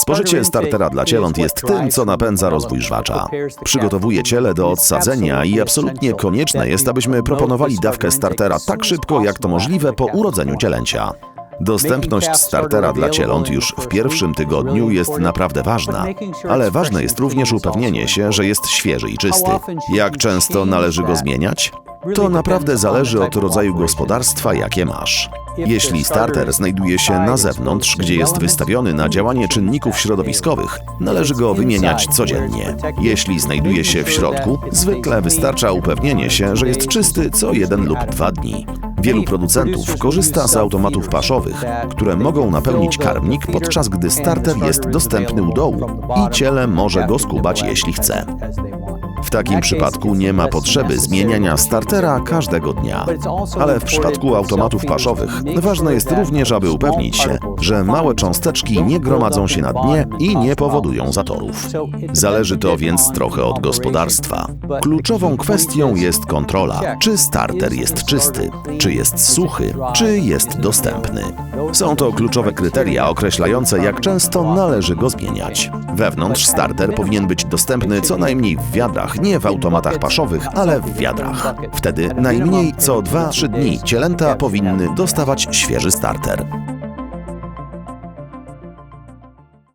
Spożycie startera dla cieląt jest tym, co napędza rozwój żwacza. Przygotowuje ciele do odsadzenia i absolutnie konieczne jest, abyśmy proponowali dawkę startera tak szybko, jak to możliwe po urodzeniu cielęcia. Dostępność startera dla cieląt już w pierwszym tygodniu jest naprawdę ważna, ale ważne jest również upewnienie się, że jest świeży i czysty. Jak często należy go zmieniać? To naprawdę zależy od rodzaju gospodarstwa, jakie masz. Jeśli starter znajduje się na zewnątrz, gdzie jest wystawiony na działanie czynników środowiskowych, należy go wymieniać codziennie. Jeśli znajduje się w środku, zwykle wystarcza upewnienie się, że jest czysty co jeden lub dwa dni. Wielu producentów korzysta z automatów paszowych, które mogą napełnić karmnik, podczas gdy starter jest dostępny u dołu i ciele może go skubać, jeśli chce. W takim przypadku nie ma potrzeby zmieniania startera każdego dnia. Ale w przypadku automatów paszowych ważne jest również, aby upewnić się, że małe cząsteczki nie gromadzą się na dnie i nie powodują zatorów. Zależy to więc trochę od gospodarstwa. Kluczową kwestią jest kontrola, czy starter jest czysty, czy jest suchy, czy jest dostępny. Są to kluczowe kryteria określające, jak często należy go zmieniać. Wewnątrz starter powinien być dostępny co najmniej w wiadrach, nie w automatach paszowych, ale w wiadrach. Wtedy najmniej co 2-3 dni cielęta powinny dostawać świeży starter.